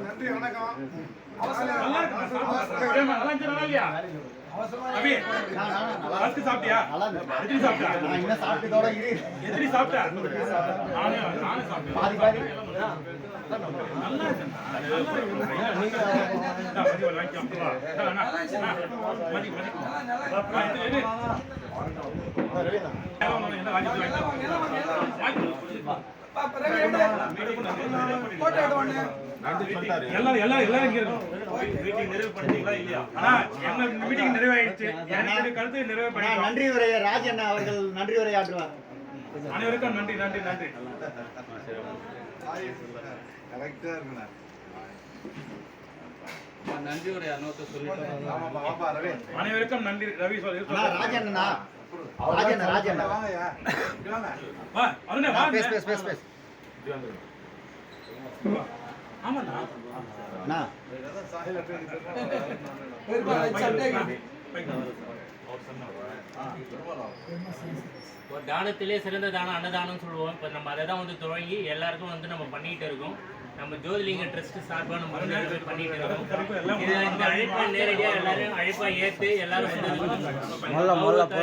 நன்றி வணக்கம். ஃபர்ஸ்ட் சாப்பிட்டியா? சாப்பிட்டதோட இரு. சாப்பிட்டா? நானே நானே சாப்பிட்டேன். நன்றி பாதி ராஜ் அண்ணா மீட்டிங் கருத்து நிறைவு அவர்கள் நன்றி உரையாற்றுவார். அனைவருக்கும் நன்றி நன்றி நன்றி. கரெக்டா இருக்குண்ணா நன்றி ஒரு இரநூத்தி சொல்லிட்டு ஆமாப்பா வாப்பா ரவி அனைவருக்கும் நன்றி ரவி சொல்லி அண்ணா ராஜன் அண்ணா. ராஜன் ராஜன் வாங்கய்யா இங்க வாங்க. வா அருணே வா பேசு பேசு பேசு பேசு. ஆமாண்ணா. சாஹில் ட்ரெயின் ஒரு தானத்திலே சிறந்த தானம் அன்னதானம் சொல்லுவோம். இப்போ நம்ம அதை தான் வந்து தொடங்கி எல்லாருக்கும் வந்து நம்ம பண்ணிட்டு இருக்கோம். நம்ம ஜோதிலிங்க ட்ரஸ்ட் சார்பாக நம்ம வந்து பண்ணிட்டு இருக்கோம். இது இந்த அழைப்பை நேரடியாக எல்லாரும் அழைப்பா ஏற்று எல்லாரும் இரு.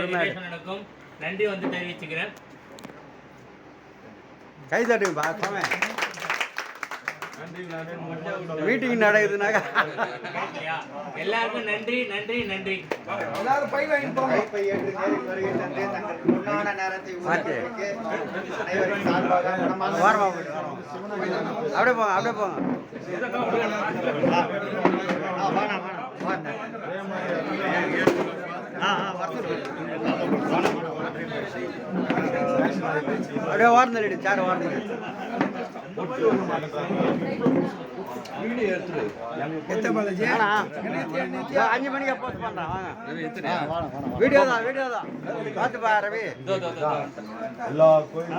இளைஞர்களுக்கும் நன்றி வந்து தெரிவிச்சுக்கிறேன். கை தட்டு பார்க்காம மீட்டிங் நடக்குதுனாக்கா? எல்லாருக்கும் நன்றி நன்றி நன்றி. எல்லாரும் பை அப்படியே போங்க அப்படியே போங்க. அப்படியே வார்ந்தலிடு சார் இதோ அஞ்சு மணிக்கு போஸ்ட் பண்றேன் வீடியோ தான் வீடியோ தான் பார்த்து பா ரவி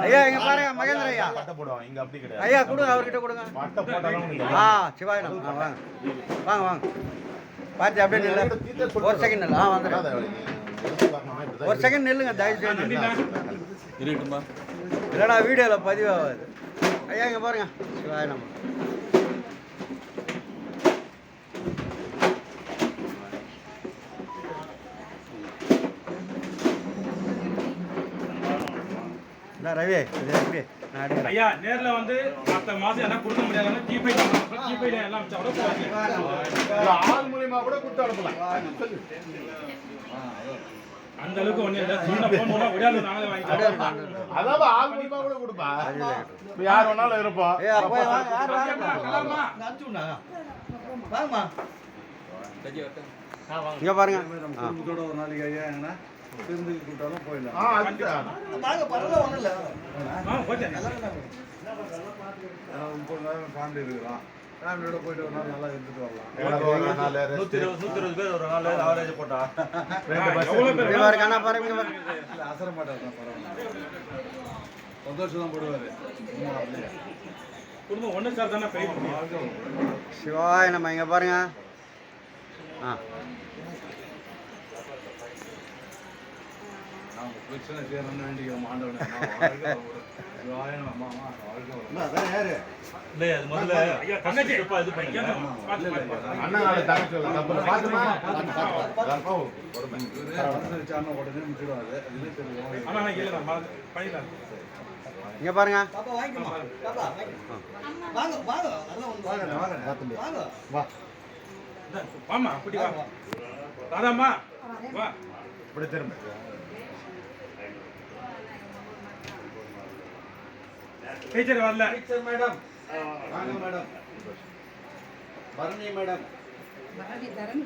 ஐயா இங்க பாருங்க மகேந்திர ஐயா ஐயா கொடுங்க அவர்கிட்ட கொடுங்க ஆ சிவாயினம் ஆ, வாங்க வாங்க வாங்க பார்த்து அப்படியே நில்லு ஒரு செகண்ட் நில்லு ஆ வந்துடுறேன் ஒரு செகண்ட் நில்லுங்க தயவு செஞ்சு இல்லைடா வீடியோவில் பதிவாகாது. ஐயா இங்க பாருங்க. இந்த ரவி? எடுக்கிறேன் ஐயா நேர்ல வந்து அடுத்த மாசம் என்ன கொடுக்க முடியாதுன்னு ஜிபே ஜிபேல எல்லாம் அனுப்பிச்சா கூட போவாங்க ஆள் மூலியமா கூட கொடுத்து அனுப்பலாம். அந்த அளவுக்கு ஒண்ணு இல்ல. சின்ன போன் மூலம் விடாது நாங்களே வாங்கிக்கலாம் அதாவது ஆள் மூலியமா கூட கொடுப்பா. இப்ப யார் வேணாலும் இருப்போம். ஏய் அப்போ வாங்க யார் வாங்க கலாமா வாங்கம்மா ஆ. வாங்க இங்க பாருங்க. குடும்பத்தோட ஒரு நாளைக்கு ஐயா எங்கன்னா விருந்துக்கு கூப்பிட்டாலும் போயிடலாம். ஆ ஆ ஓகே ஃபேமிலி இருக்கிறோம் ஃபேமிலியோட போயிட்டு ஒரு நாள் நல்லா இருந்துட்டு வரலாம். நூத்தி இருபது நூத்தி இருபது பேர் ஒரு நாள் ஆவரேஜ் போட்டா. அசர மாட்டார் பரவாயில்ல. சந்தோஷம் தான் போடுவாரு. குடும்பம் ஒண்ணு சார் தானே பெரிய. சிவாய நம்ம இங்க பாருங்க. ஆ. பிரச்சனை செய்யணும்னு வேண்டிக்கிறோம் ஆண்டவனை. இங்க பாருங்க. வாங்க வாங்க வா வாமா குட்டி வா. ராதாம்மா வா. இப்படி திரும்ப. டீச்சர் வரல. டீச்சர் மேடம் வாங்க மேடம் பரணி மேடம் பரவி தரன்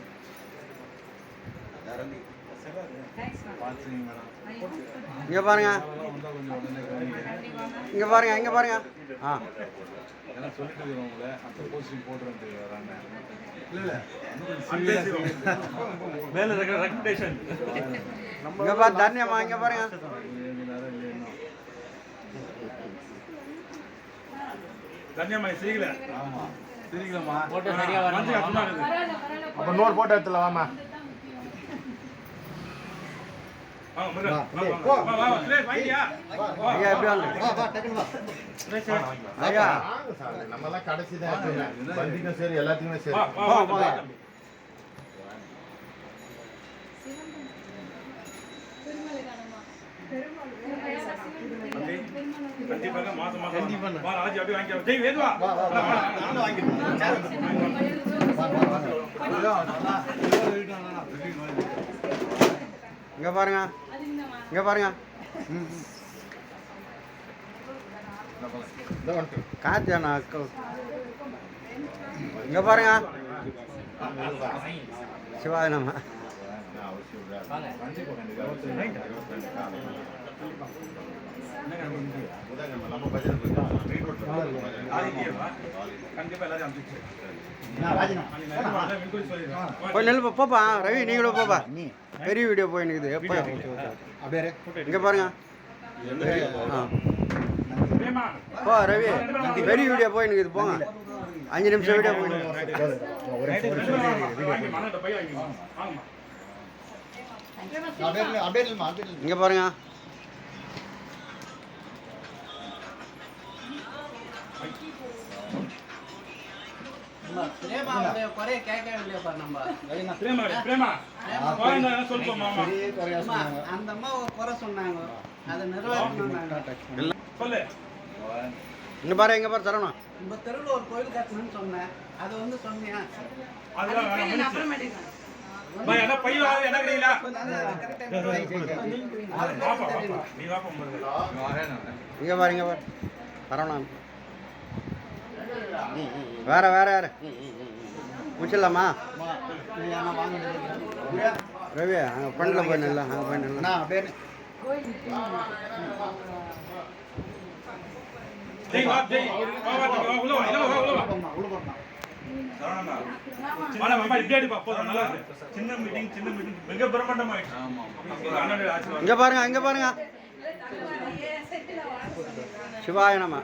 தரணி. மேடம் இங்க பாருங்க. இங்க பாருங்க இங்க பாருங்க. ஆ. மேல இருக்கிற ரெக்கமெண்டேஷன் இங்க பாருங்க serious ஆ இல்லை இன்னும் ஆமா சிரிக்கலாமா போட்டோ சரியா வரணும் அப்ப எடுத்துல வாமா முருகன் வாங்க கண்டிப்பாக மாசம் மாசம் வா ராஜி அப்படியே வாங்கிக்க ஜெய் வேது வா வா, வா, வா. இங்க பாருங்க. இங்க பாருங்க. இங்க பாருங்க. சிவாய நம்ம போய் நெல் போப்பா. ரவி நீங்களும் போப்பா. பெரிய வீடியோ போய் நிற்குது எப்போ? இங்க பாருங்க. போ ரவி. பெரிய வீடியோ போய் நிற்குது போங்க. அஞ்சு நிமிஷம் வீடியோ போய் இங்க பாருங்க. அந்த அம்மா குறை சொன்னாங்க. அதை நிறைவேற்றணும் சொல்லு. இங்க பாரு இங்க பாரு தரணும் நம்ம தெருவில் ஒரு கோயில் கட்டணும்னு சொன்னேன். அது வந்து சொன்னியா? இங்க பாரு இங்க பாரு. தரணும் வேற வேற யாரு முடிச்சிடலாமா? ரவி அங்கே ஃப்ரெண்டில் போய் நில்ல அங்கே போய் நில்ல. ஜெய் வா ஜெய். வா வா தம்பி, வா உள்ள வா இல்ல வா உள்ள வா. சரவணா வாடா மாமா இப்படி அடிப்பா போதும் நல்லா இருக்கு. சின்ன மீட்டிங் சின்ன மீட்டிங் மிக பிரம்மாண்டமாயிடுச்சு. ஆமா அண்ணனுடைய ஆசீர்வாதம். இங்க பாருங்க இங்க பாருங்க. சிவாய நம்ம